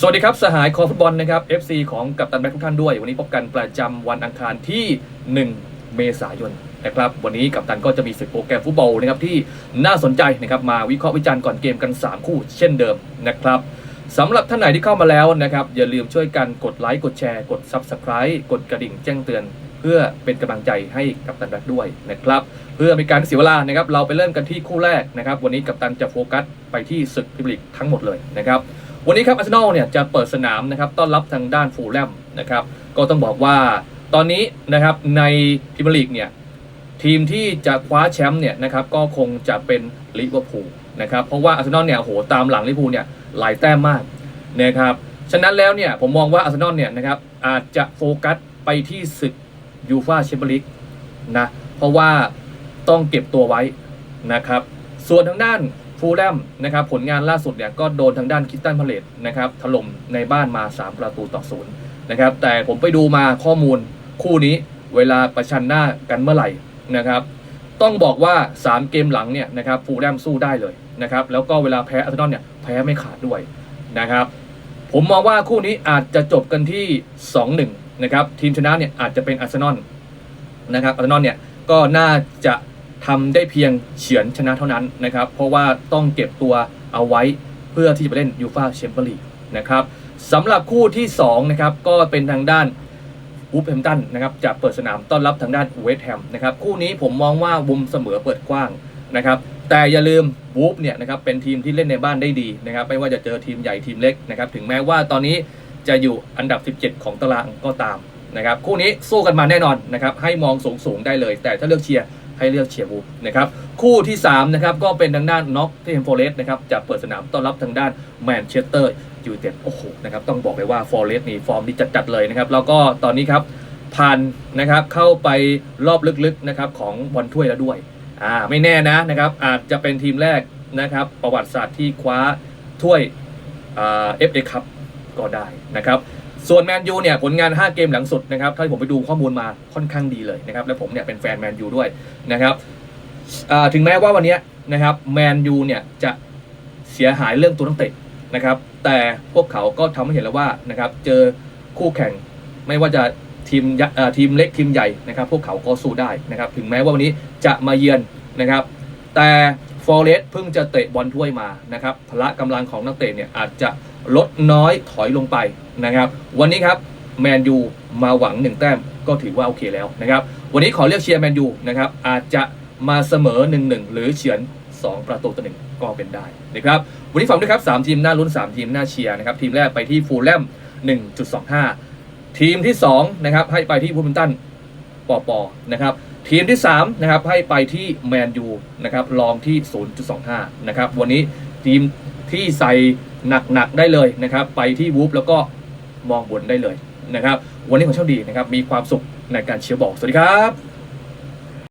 สวัสดีครับ สหายคอฟุตบอลนะครับ FC ของกัปตันแบ็คทุกท่านด้วย วันนี้พบกันประจำวันอังคารที่ 1 เมษายนนะครับวันนี้กัปตันก็จะมีศึกโปรแกรมฟุตบอลนะครับที่น่าสนใจนะครับมาวิเคราะห์วิจารณ์ก่อนเกมกัน 3 คู่เช่นเดิมนะครับสำหรับท่านไหนที่เข้ามาแล้วนะครับอย่าลืมช่วยกันกดไลค์กดแชร์กด Subscribe กดกระดิ่งแจ้งเตือน เพื่อเป็นกำลังใจให้กัปตันแบ็คด้วยนะครับเพื่อไม่การเสียเวลานะครับเราไปเริ่มกันที่คู่แรกนะครับวันนี้กัปตันจะโฟกัสไปที่ศึกพรีเมียร์ลีกทั้งหมดเลยนะครับ วันนี้ครับอาร์เซนอลเนี่ยจะเปิดสนามนะครับต้อนรับทางด้านฟูลแลมนะครับก็ต้องบอกว่าตอนนี้นะครับในพรีเมียร์ลีกเนี่ยทีมที่จะคว้าแชมป์เนี่ยนะครับก็คงจะเป็นลิเวอร์พูลนะครับเพราะว่าอาร์เซนอลเนี่ยโหตามหลังลิเวอร์พูลเนี่ยหลายแต้มมากนะครับฉะนั้นแล้วเนี่ยผมมองว่าอาร์เซนอลเนี่ยนะครับอาจจะโฟกัสไปที่ศึกยูฟาแชมเปี้ยนลีกนะเพราะว่าต้องเก็บตัวไว้นะครับส่วนทางด้าน ฟูลแลมนะครับผลงานล่าสุดเนี่ยก็โดนทางด้านคิสตันพาเลตนะครับถล่มในบ้านมา 3 ประตูต่อศูนย์นะครับแต่ผมไปดูมาข้อมูลคู่นี้เวลาประชันหน้ากันเมื่อไหร่นะครับต้องบอกว่า 3 เกมหลังเนี่ยนะครับฟูลแลมสู้ได้เลยนะครับแล้วก็เวลาแพ้อาร์เซนอลเนี่ยแพ้ไม่ขาดด้วยนะครับผมมองว่าคู่นี้อาจจะจบกันที่ 2-1นะครับทีมชนะเนี่ยอาจจะเป็นอาร์เซนอลนะครับอาร์เซนอลเนี่ยก็น่าจะ ทำได้เพียงเฉือนชนะเท่านั้นนะครับ เพราะว่าต้องเก็บตัวเอาไว้เพื่อที่จะไปเล่นยูฟาแชมเปี้ยนลีกนะครับสำหรับคู่ที่2นะครับก็เป็นทางด้านวูฟแฮมตันนะครับจะเปิดสนามต้อนรับทางด้านเวสต์แฮมนะครับคู่นี้ผมมองว่าวุมเสมอเปิดกว้างนะครับแต่อย่าลืมวูฟเนี่ยนะครับเป็นทีมที่เล่นในบ้านได้ดีนะครับไม่ว่าจะเจอทีมใหญ่ทีมเล็กนะครับถึงแม้ว่าตอนนี้จะอยู่อันดับ 17 ของตารางก็ตามนะครับคู่นี้สู้กันมาแน่นอนนะครับให้มองสูงๆได้เลย แต่ถ้าเลือกเชียร์ ให้เลือกเชียร์บูฟนะครับคู่ที่3นะครับก็เป็นทางด้านน็อกที่เฮมโฟเรสนะครับจะเปิดสนามต้อนรับทางด้านแมนเชสเตอร์ยูไนเต็ดโอ้โหนะครับต้องบอกเลยว่าฟอร์เรสนี่ฟอร์มดีจัดๆเลยนะครับแล้วก็ตอนนี้ครับผ่านนะครับเข้าไปรอบลึกๆนะครับของบอลถ้วยแล้วด้วยอ่าไม่แน่นะนะครับอาจจะเป็นทีมแรกนะครับประวัติศาสตร์ที่คว้าถ้วยเอฟเอคัพก็ได้นะครับ ส่วนแมนยูเนี่ยผลงาน 5 เกมหลังสุดนะครับถ้าผมไปดูข้อมูลมาค่อนข้างดีเลยนะครับและผมเนี่ยเป็นแฟนแมนยูด้วยนะครับถึงแม้ว่าวันนี้นะครับแมนยูเนี่ยจะเสียหายเรื่องตัวนักเตะนะครับแต่พวกเขาก็ทำให้เห็นแล้วว่านะครับเจอคู่แข่งไม่ว่าจะทีมทีมเล็กทีมใหญ่นะครับ พวกเขาก็สู้ได้นะครับ ถึงแม้ว่าวันนี้จะมาเยือนนะครับ แต่ ฟอเรสเพิ่งจะเตะบอลถ้วยมานะครับพละกำลังของนักเตะเนี่ยอาจจะลดน้อยถอยลงไปนะครับ วันนี้ครับแมนยูมาหวังหนึ่งแต้มก็ถือว่าโอเคแล้วนะครับ วันนี้ขอเลือกเชียร์แมนยูนะครับอาจจะมาเสมอ 1-1 หรือเฉือน 2 ประตูต่อหนึ่งก็เป็นได้นะครับ วันนี้ฝากด้วยครับ 3 ทีมหน้าลุ้น 3 ทีมหน้าเชียร์นะครับ ทีมแรกไปที่ฟูลแลม 1.25 ทีมที่ 2 นะครับ ให้ไปที่วูมินตันปอปอนะครับ ทีมที่3นะครับให้ไปที่แมนยูนะครับลองที่ 0.25 นะครับ วันนี้ทีมที่ใส่หนักๆได้เลยนะครับ ไปที่วูฟแล้วก็มองบนได้เลยนะครับ วันนี้ผมโชคดีนะครับ มีความสุขในการเชียร์บอลสวัสดีครับ